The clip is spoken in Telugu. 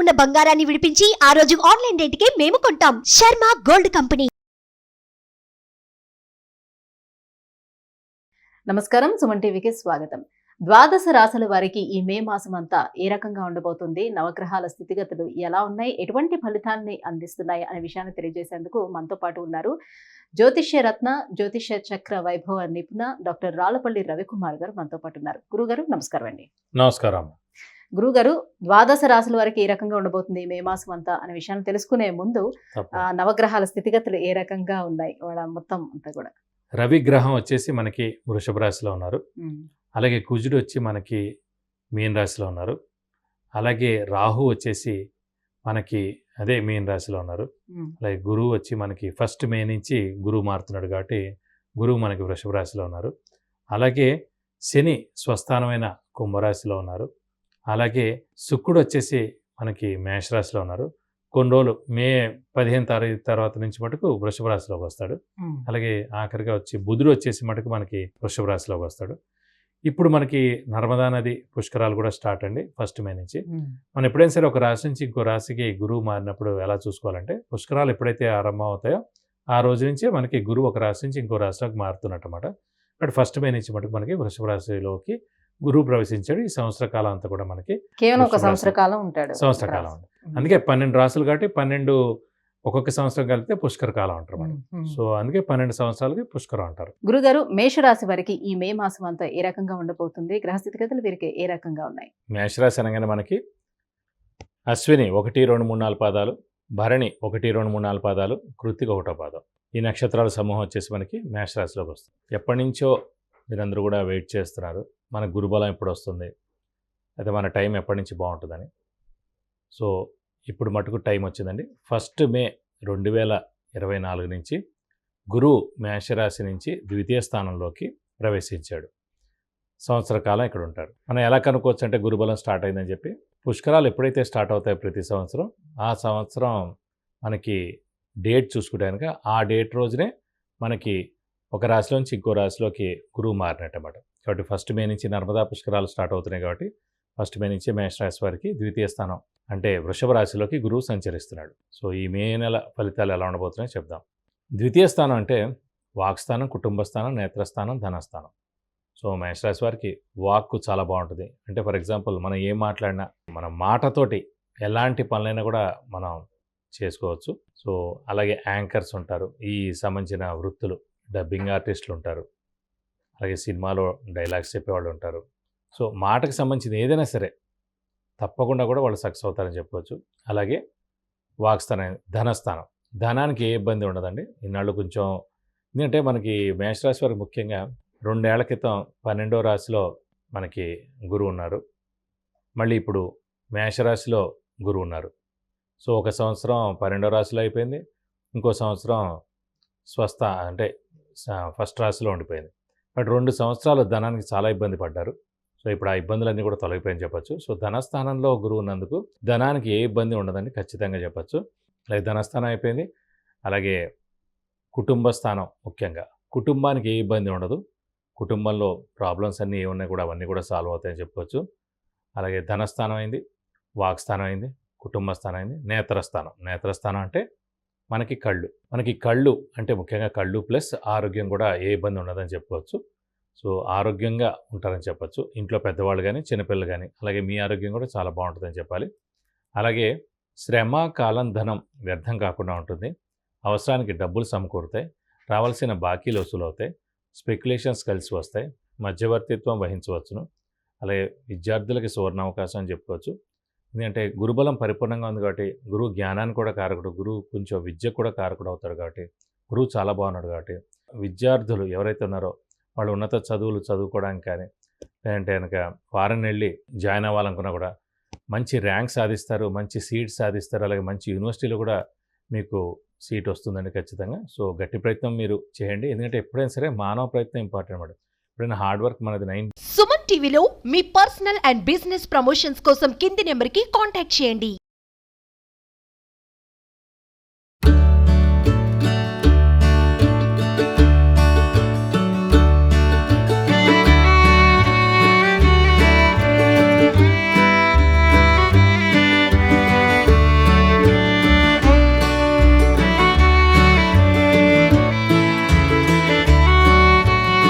ఉన్న బంగారాన్ని విడిపించి ఆ రోజు ఆన్లైన్ రేటుకే మేము కొంటాం. Sharma gold company. నమస్కారం సుమన్ టీవీకి స్వాగతం. ద్వాదశ రాశుల వారికి ఈ మే మాసం అంతా ఏ రకంగా ఉండబోతుంది? నవగ్రహాల స్థితిగతులు ఎలా ఉన్నాయి? ఎటువంటి ఫలితాన్ని అందిస్తున్నాయి? అనే విషయాన్ని తెలియజేసేందుకు మనతో పాటు ఉన్నారు జ్యోతిష్య రత్న జ్యోతిష్య చక్ర వైభవ నిపుణ డాక్టర్ రాళ్ళపల్లి రవికుమార్ గారు మనతో పాటు ఉన్నారు. గురుగారు నమస్కారం అండి. నమస్కారం. గురుగారు ద్వాదశ రాశుల వారికి ఏ రకంగా ఉండబోతుంది మే మాసం అంతా అనే విషయాన్ని తెలుసుకునే ముందు నవగ్రహాల స్థితిగతులు ఏ రకంగా ఉన్నాయి? వాళ్ళ మొత్తం అంతా కూడా. రవి గ్రహం వచ్చేసి మనకి వృషభ రాశిలో ఉన్నారు. అలాగే కుజుడు వచ్చి మనకి మీన రాశిలో ఉన్నారు. అలాగే రాహు వచ్చేసి మనకి అదే మీన రాశిలో ఉన్నారు. అలాగే గురువు వచ్చి మనకి ఫస్ట్ మే నుంచి గురువు మారుతున్నాడు కాబట్టి గురువు మనకి వృషభ రాశిలో ఉన్నారు. అలాగే శని స్వస్థానమైన కుంభరాశిలో ఉన్నారు. అలాగే శుక్రుడు వచ్చేసి మనకి మేషరాశిలో ఉన్నారు. కొన్ని రోజులు మే పదిహేను తారీఖు తర్వాత నుంచి మటుకు వృషభ రాశిలోకి వస్తాడు. అలాగే ఆఖరిగా వచ్చి బుధుడు వచ్చేసి మటుకు మనకి వృషభ రాశిలోకి వస్తాడు. ఇప్పుడు మనకి నర్మదా నది పుష్కరాలు కూడా స్టార్ట్ అండి ఫస్ట్ మే నుంచి. మనం ఎప్పుడైనా సరే ఒక రాశి నుంచి ఇంకో రాశికి గురువు మారినప్పుడు ఎలా చూసుకోవాలంటే పుష్కరాలు ఎప్పుడైతే ఆరంభం అవుతాయో ఆ రోజు నుంచే మనకి గురువు ఒక రాశి నుంచి ఇంకో రాశిలోకి మారుతున్నట్టు అనమాట బట్ ఫస్ట్ మే నుంచి మటుకు మనకి వృషభ రాశిలోకి గురువు ప్రవేశించాడు. ఈ సంవత్సర కాలం అంతా కూడా మనకి కేవలం ఒక. సంవత్సర కాలం ఉంటాడు. సంవత్సర కాలం అందుకే పన్నెండు రాసులు కాబట్టి పన్నెండు ఒక్కొక్క సంవత్సరం కలిపితే పుష్కర కాలం అంటారు మనం సో అందుకే పన్నెండు సంవత్సరాలకి పుష్కరం అంటారు. గురుగారు మేషరాశి వారికి ఈ మే మాసం అంతా ఏ రకంగా ఉండబోతుంది? గ్రహస్థితిగతులు వీరికి ఏ రకంగా ఉన్నాయి? మేషరాశి అనగానే మనకి అశ్విని ఒకటి రెండు మూడు నాలుగు పాదాలు భరణి ఒకటి రెండు మూడు నాలుగు పాదాలు కృతిక ఒకటో పాదం. ఈ నక్షత్రాల సమూహం వచ్చేసి మనకి మేషరాశిలోకి వస్తుంది. ఎప్పటి నుంచో మీరందరూ కూడా వెయిట్ చేస్తున్నారు. మన గురుబలం ఎప్పుడు వస్తుంది అయితే మన టైం ఎప్పటి నుంచి బాగుంటుందని సో ఇప్పుడు మటుకు టైం వచ్చిందండి. ఫస్ట్ మే రెండు వేల ఇరవై నాలుగు నుంచి గురువు మేషరాశి నుంచి ద్వితీయ స్థానంలోకి ప్రవేశించాడు. సంవత్సర కాలం ఇక్కడ ఉంటాడు. మనం ఎలా కనుక్కోవచ్చు అంటే గురుబలం స్టార్ట్ అయిందని చెప్పి. పుష్కరాలు ఎప్పుడైతే స్టార్ట్ అవుతాయో ప్రతి సంవత్సరం ఆ సంవత్సరం మనకి డేట్ చూసుకుంటే కనుక ఆ డేట్ రోజునే మనకి ఒక రాశిలోంచి ఇంకో రాశిలోకి గురువు మారినట్టు అన్నమాట కాబట్టి ఫస్ట్ మే నుంచి నర్మదా పుష్కరాలు స్టార్ట్ అవుతున్నాయి కాబట్టి ఫస్ట్ మే నుంచి మేషరాశి వారికి ద్వితీయ స్థానం అంటే వృషభ రాశిలోకి గురువు సంచరిస్తున్నాడు. సో ఈ మే నెల ఫలితాలు ఎలా ఉండబోతున్నాయో చెప్దాం. ద్వితీయ స్థానం అంటే వాక్స్థానం కుటుంబ స్థానం నేత్రస్థానం ధనస్థానం సో మేషరాశి వారికి వాక్కు చాలా బాగుంటుంది. అంటే ఫర్ ఎగ్జాంపుల్ మనం ఏం మాట్లాడినా మన మాటతోటి ఎలాంటి పనులైనా కూడా మనం చేసుకోవచ్చు. సో అలాగే యాంకర్స్ ఉంటారు. ఈ సంబంధించిన వృత్తులు డబ్బింగ్ ఆర్టిస్టులు ఉంటారు. అలాగే సినిమాలో డైలాగ్స్ చెప్పేవాళ్ళు ఉంటారు. సో మాటకు సంబంధించిన ఏదైనా సరే తప్పకుండా కూడా వాళ్ళు సక్సెస్ అవుతారని చెప్పవచ్చు అలాగే వాక్స్థానం ధనస్థానం. ధనానికి ఏ ఇబ్బంది ఉండదండి. ఇన్నాళ్ళు కొంచెం ఎందుకంటే మనకి మేషరాశి వారికి ముఖ్యంగా రెండేళ్ళ క్రితం పన్నెండో రాశిలో మనకి గురువు ఉన్నారు. మళ్ళీ ఇప్పుడు మేషరాశిలో గురువు ఉన్నారు. సో ఒక సంవత్సరం పన్నెండో రాశిలో అయిపోయింది. ఇంకో సంవత్సరం స్వస్థ అంటే ఫస్ట్ క్లాస్లో ఉండిపోయింది. బట్ రెండు సంవత్సరాలు ధనానికి చాలా ఇబ్బంది పడ్డారు. సో ఇప్పుడు ఆ ఇబ్బందులన్నీ కూడా తొలగిపోయని చెప్పొచ్చు. సో ధనస్థానంలో గురువు ఉన్నందుకు ధనానికి ఏ ఇబ్బంది ఉండదని ఖచ్చితంగా చెప్పొచ్చు. అలాగే ధనస్థానం అయిపోయింది. అలాగే కుటుంబ స్థానం ముఖ్యంగా. కుటుంబానికి ఏ ఇబ్బంది ఉండదు. కుటుంబంలో ప్రాబ్లమ్స్ అన్నీ ఏమున్నాయి కూడా అవన్నీ కూడా సాల్వ్ అవుతాయని చెప్పుకోవచ్చు అలాగే ధనస్థానం అయింది. వాక్స్థానం అయింది. కుటుంబ స్థానం అయింది. నేత్రస్థానం. నేత్రస్థానం అంటే మనకి కళ్ళు. మనకి కళ్ళు అంటే ముఖ్యంగా కళ్ళు ప్లస్ ఆరోగ్యం కూడా ఏ ఇబ్బంది ఉండదని చెప్పుకోవచ్చు సో ఆరోగ్యంగా ఉంటారని చెప్పొచ్చు. ఇంట్లో పెద్దవాళ్ళు కానీ చిన్నపిల్లలు కానీ అలాగే మీ ఆరోగ్యం కూడా చాలా బాగుంటుందని చెప్పాలి. అలాగే శ్రమ కాలం ధనం వ్యర్థం కాకుండా ఉంటుంది. అవసరానికి డబ్బులు సమకూరుతాయి. రావాల్సిన బాకీలు వసూలు అవుతాయి స్పెక్యులేషన్స్ కలిసి వస్తాయి. మధ్యవర్తిత్వం వహించవచ్చును. అలాగే విద్యార్థులకి సువర్ణ అవకాశం అని చెప్పుకోవచ్చు. ఎందుకంటే గురుబలం పరిపూర్ణంగా ఉంది కాబట్టి గురువు జ్ఞానాన్ని కూడా కారకుడు గురువు కొంచెం విద్య కూడా కారకుడు అవుతాడు కాబట్టి గురువు చాలా బాగున్నాడు కాబట్టి విద్యార్థులు ఎవరైతే ఉన్నారో వాళ్ళు ఉన్నత చదువులు చదువుకోవడానికి కానీ లేదంటే కనుక ఫారెన్ వెళ్ళి జాయిన్ అవ్వాలనుకున్నా కూడా మంచి ర్యాంక్ సాధిస్తారు మంచి సీట్ సాధిస్తారు అలాగే మంచి యూనివర్సిటీలో కూడా మీకు సీట్ వస్తుందండి ఖచ్చితంగా. సో గట్టి ప్రయత్నం మీరు చేయండి. ఎందుకంటే ఎప్పుడైనా సరే మానవ ప్రయత్నం ఇంపార్టెంట్ అన్నమాట. ఎప్పుడైనా హార్డ్ వర్క్ మనది నైన్. సుమన్ టీవీలో మీ పర్సనల్ అండ్ బిజినెస్ ప్రమోషన్స్ కోసం కింది నెంబర్కి కాంటాక్ట్ చేయండి.